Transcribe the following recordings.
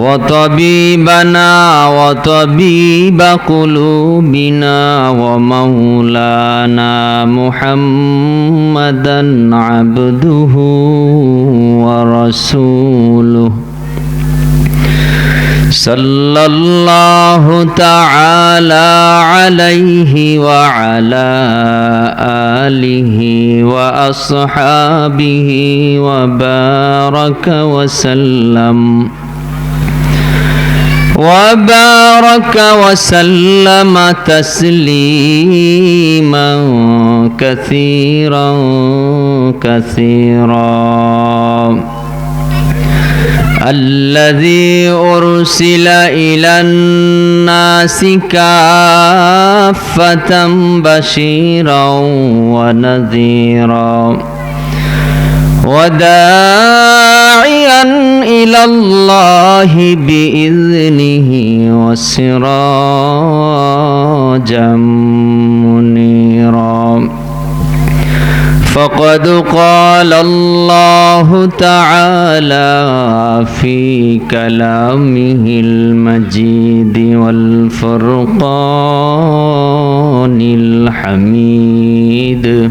وطبيبنا وطبيب قلوبنا ومولانا محمدا عبده ورسوله. صلى الله تعالى عليه وعلى آله وأصحابه وبارك وسلم. وبارك وسلم تسليما كثيرا كثيرا. الذي أرسل إلى الناس كافة بشيرا ونذيرا. وداعيا إلى الله بإذنه وسراجا منيرا. فقد قال الله تعالى في كلامه المجيد والفرقان الحميد.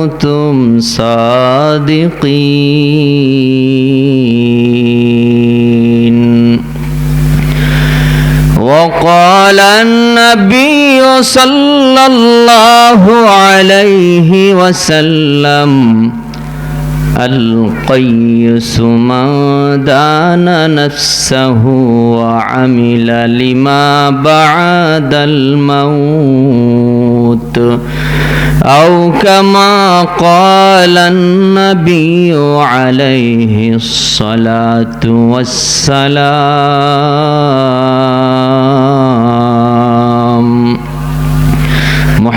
كنتم صادقين. وقال النبي صلى الله عليه وسلم القيس من دان نفسه وعمل لما بعد الموت. أو كما قال النبي عليه الصلاة والسلام.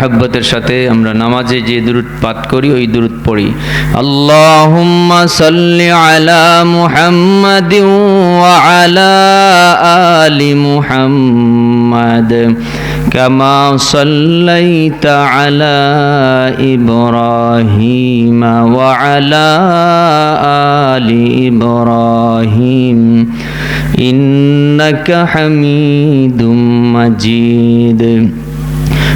মোহাব্বতের সাথে আমরা নামাজে যে দূরত পাঠ করি ওই দূরত পড়ি আল্লাহুম্মা সাল্লি আলা মুহাম্মাদিন ওয়া আলা আলি মুহাম্মাদ كما صليت على إبراهيم وعلى آل إبراهيم إنك حميد مجيد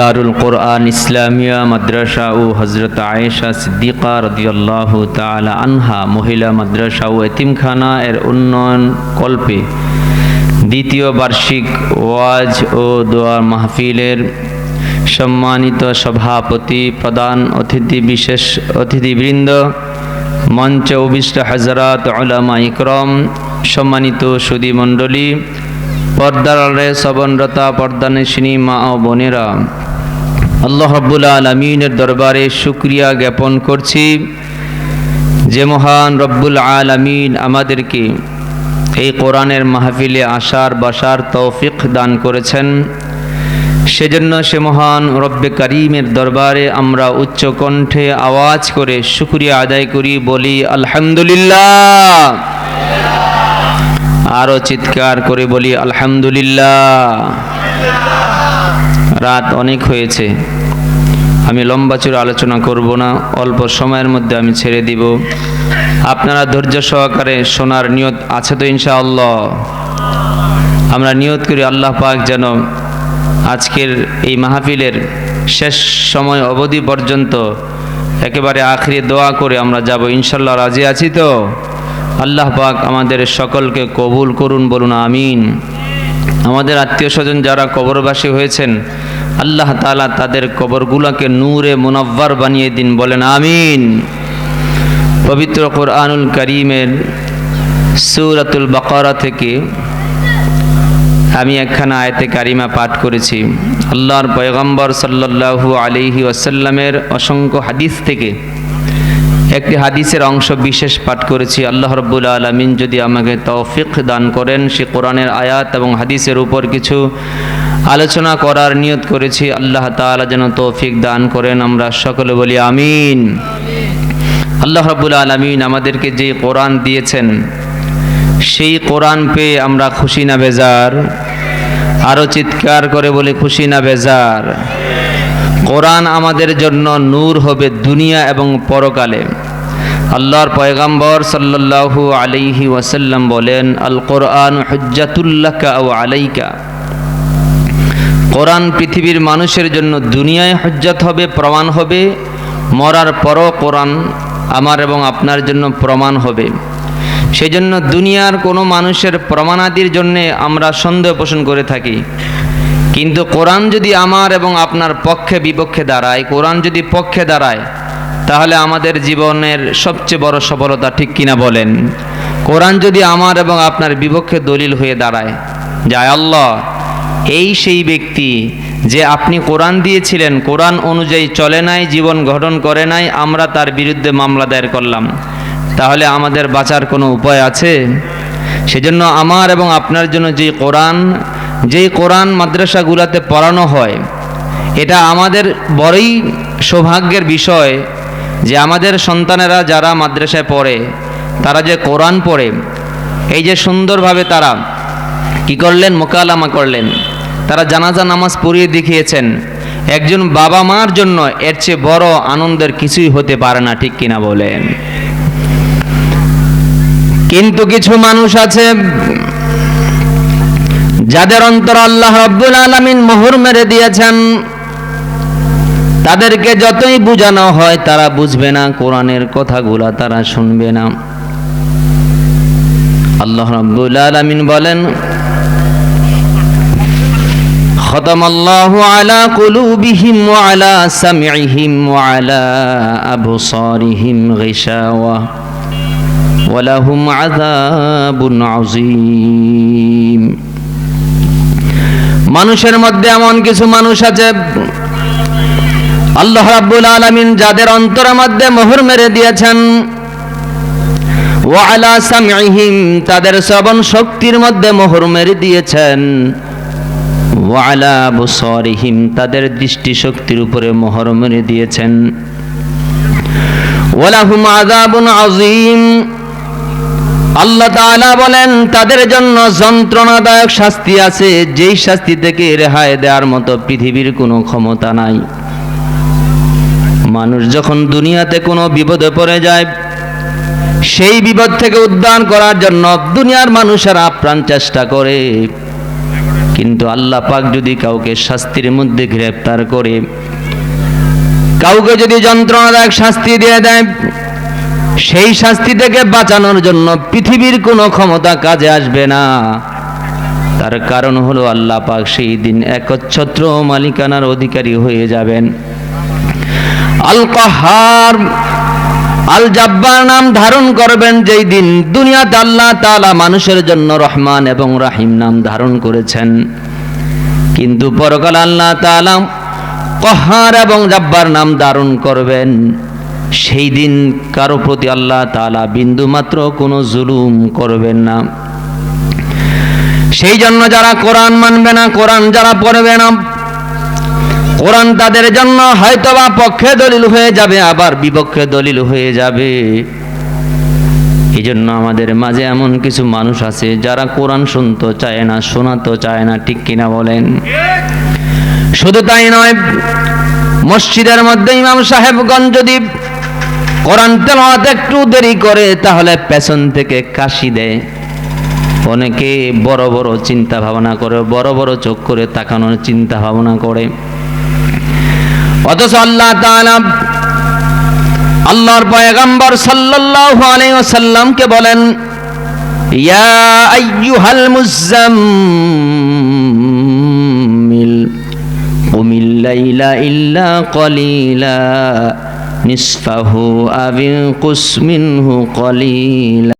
দারুল কোরআন, ইসলামিয়া, মাদ্রাসা ও হজরত আয়েশা সিদ্দিকা রদিয়াল্লাহ তালা আনহা, মহিলা মাদ্রাসা ও এতিমখানা এর উন্নয়ন কল্পে দ্বিতীয় বার্ষিক ওয়াজ ও দোয়া মাহফিলের সম্মানিত সভাপতি, প্রধান অতিথি বিশেষ অতিথিবৃন্দ, মঞ্চে অভিষ্ট হাজরাত আলামা ইকরম, সম্মানিত সুদী মণ্ডলী, পর্দারে সবনরতা পর্দানেশিনী মা ও বোনেরা। আল্লাহ রব্বুল আলমিনের দরবারে শুক্রিয়া জ্ঞাপন করছি যে মহান রব্বুল আলমিন আমাদেরকে এই কোরআনের মাহফিলে আসার, বাসার তৌফিক দান করেছেন। সেজন্য সে মহান রব্বে করিমের দরবারে আমরা উচ্চ কণ্ঠে আওয়াজ করে শুক্রিয়া আদায় করি, বলি আলহামদুলিল্লাহ। আরও চিৎকার করে বলি আলহামদুলিল্লাহ। রাত অনেক হয়েছে। আমি লম্বা চূড়ে আলোচনা করব না, অল্প সময়ের মধ্যে আমি ছেড়ে দিব। আপনারা ধৈর্য সহকারে শোনার নিয়ত আছে তো ইনশাআল্লাহ? আমরা নিয়ত করি আল্লাহ পাক যেন আজকের এই মাহফিলের শেষ সময় অবধি পর্যন্ত একেবারে আখরি দোয়া করে আমরা যাব। ইনশাল্লাহ রাজি আছি তো? আল্লাহ পাক আমাদের সকলকে কবুল করুন, বলুন আমিন। আমাদের আত্মীয় স্বজন যারা কবরবাসী হয়েছেন আল্লাহ তালা তাদের কবরগুলোকে নূরে মুনব্বার বানিয়ে দিন, বলেন আমিন। পবিত্র কোরআনুল করিমের সুরাতুল বাকারা থেকে আমি একখানা আয়তে কারিমা পাঠ করেছি। আল্লাহর পয়গম্বর সাল্লাল্লাহু আলিহি ওয়াসাল্লামের অসংখ্য হাদিস থেকে একটি হাদিসের অংশ বিশেষ পাঠ করেছি। আল্লাহ রব্বুল আলমিন যদি আমাকে তৌফিক দান করেন, সে কোরআনের আয়াত এবং হাদিসের উপর কিছু আলোচনা করার নিয়ত করেছি, আল্লাহ তাআলা যেন তৌফিক দান করেন, আমরা সকলে বলি আমিন। আল্লাহ রব্বুল আলমিন আমাদেরকে যে কোরআন দিয়েছেন, সেই কোরআন পেয়ে আমরা খুশি না বেজার? আরও চিৎকার করে বলি খুশি না বেজার? কোরআন আমাদের জন্য নূর হবে দুনিয়া এবং পরকালে। আল্লাহর পয়গাম্বর সাল্লাল্লাহু আলাইহি ওয়াসাল্লাম বলেন আল কোরআন হজ্জাতুল্লাকা ও আলাইকা। কোরআন পৃথিবীর মানুষের জন্য দুনিয়ায় হজ্জাত হবে, প্রমাণ হবে, মরার পরও কোরআন আমার এবং আপনার জন্য প্রমাণ হবে। সেই জন্য দুনিয়ার কোনো মানুষের প্রমাণাদির জন্যে আমরা সন্দেহ পোষণ করে থাকি। কিন্তু কোরআন যদি আমার এবং আপনার পক্ষে বিপক্ষে দাঁড়ায়, কোরআন যদি পক্ষে দাঁড়ায়, তাহলে আমাদের জীবনের সবচেয়ে বড় সফলতা ঠিক কিনা বলেন? কোরআন যদি আমার এবং আপনার বিপক্ষে দলিল হয়ে দাঁড়ায় যায় আল্লাহ এই সেই ব্যক্তি যে আপনি কোরআন দিয়েছিলেন, কোরআন অনুযায়ী চলে নাই, জীবন গঠন করে নাই, আমরা তার বিরুদ্ধে মামলা দায়ের করলাম। তাহলে আমাদের বাঁচার কোনো উপায় আছে? সেজন্য আমার এবং আপনার জন্য যে কোরআন, যেই কোরআন মাদ্রাসাগুলোতে পড়ানো হয়, এটা আমাদের বড়ই সৌভাগ্যের বিষয় যে আমাদের সন্তানেরা যারা মাদ্রাসায় পড়ে, তারা যে কোরআন পড়ে, এই যে সুন্দরভাবে তারা কি করলেন, মোকালামা করলেন। তারা জানাজা, নামাজ পড়িয়ে দেখিয়েছেন, একজন বাবা মার জন্য এর চেয়ে বড় আনন্দের কিছুই হতে পারে না ঠিক কিনা বলেন। কিন্তু কিছু মানুষ আছে, যাদের অন্তর আল্লাহ রব্বুল আলমিন মোহর মেরে দিয়েছেন, তাদেরকে যতই বোঝানো হয় তারা বুঝবে না, কোরআনের কথাগুলা তারা শুনবে না। আল্লাহ রব্বুল আলমিন বলেন ختم الله على قلوبهم وعلى سمعهم وعلى أبصارهم غشاوة ولهم عذاب عظيم মানুষের মধ্যে এমন কিছু মানুষ আছে আল্লাহ রাব্বুল আলামিন যাদের অন্তরের মধ্যে মোহর মেরে দিয়েছেন ওয়ালা সামঈহিম তাদের শ্রবণ শক্তির মধ্যে মোহর মেরে দিয়েছেন ওয়ালা বুসরিহিম তাদের দৃষ্টি শক্তির উপরে মোহর মেরে দিয়েছেন। ওয়ালাহুম আযাবুন আযীম। আল্লাহ তাআলা বলেন, তাদের জন্য যন্ত্রণাদায়ক শাস্তি আছে, যেই শাস্তি থেকে রেহাই দেওয়ার মতো পৃথিবীর কোনো ক্ষমতা নাই। মানুষ যখন দুনিয়াতে কোনো বিপদে পড়ে যায়, সেই বিপদ থেকে উদ্ধার করার জন্য দুনিয়ার মানুষেরা আপ্রাণ চেষ্টা করে। কিন্তু আল্লাহ পাক যদি কাউকে শাস্তির মধ্যে গ্রেপ্তার করে, কাউকে যদি যন্ত্রণাদায়ক শাস্তি দিয়ে দেয়, সেই শাস্তি থেকে বাঁচানোর জন্য পৃথিবীর কোনো ক্ষমতা কাজে আসবে না। তার কারণ হলো আল্লাহ পাক সেই দিন একচ্ছত্র মালিকানার অধিকারী হয়ে যাবেন। আল কাহার আল জাব্বার নাম ধারণ করবেন যেই দিন দুনিয়াতে আল্লাহ তাআলা মানুষের জন্য রহমান এবং রাহিম নাম ধারণ করেছেন। কিন্তু পরকাল আল্লাহ তাআলা কহার এবং জাব্বার নাম ধারণ করবেন। সেই দিন কারও প্রতি আল্লাহ তাআলা বিন্দু মাত্র কোনো জুলুম করবেন না। সেই জন্য যারা কোরআন মানবে না, কোরআন যারা পড়বে না কোরআন তাদের জন্য হয়তোবা পক্ষে দলিল হয়ে যাবে, আবার বিপক্ষে দলিল হয়ে যাবে। এই জন্য আমাদের মাঝে এমন কিছু মানুষ আছে যারা কোরআন শুনতে চায় না, শোনাতে চায় না, ঠিক কিনা বলেন? শুধু তাই নয়, মসজিদের মধ্যে ইমাম সাহেবগঞ্জ যদি কোরআন তেলাওয়াত একটু দেরি করে, তাহলে পেছন থেকে কাশি দেয়। অনেকে বড় বড় চিন্তা ভাবনা করে, বড় বড় চোখ করে তাকানোর চিন্তা ভাবনা করে। অথচ আল্লাহ তাআলা আল্লাহর পয়গম্বর সাল্লাল্লাহু আলাইহি ওয়াসাল্লামকে বলেন, ইয়া আইয়ুহাল মুজাম্মিল কুমিল লাইলা ইল্লা কলিলা, নিসফাহু আবিনকুস মিনহু কলিলা।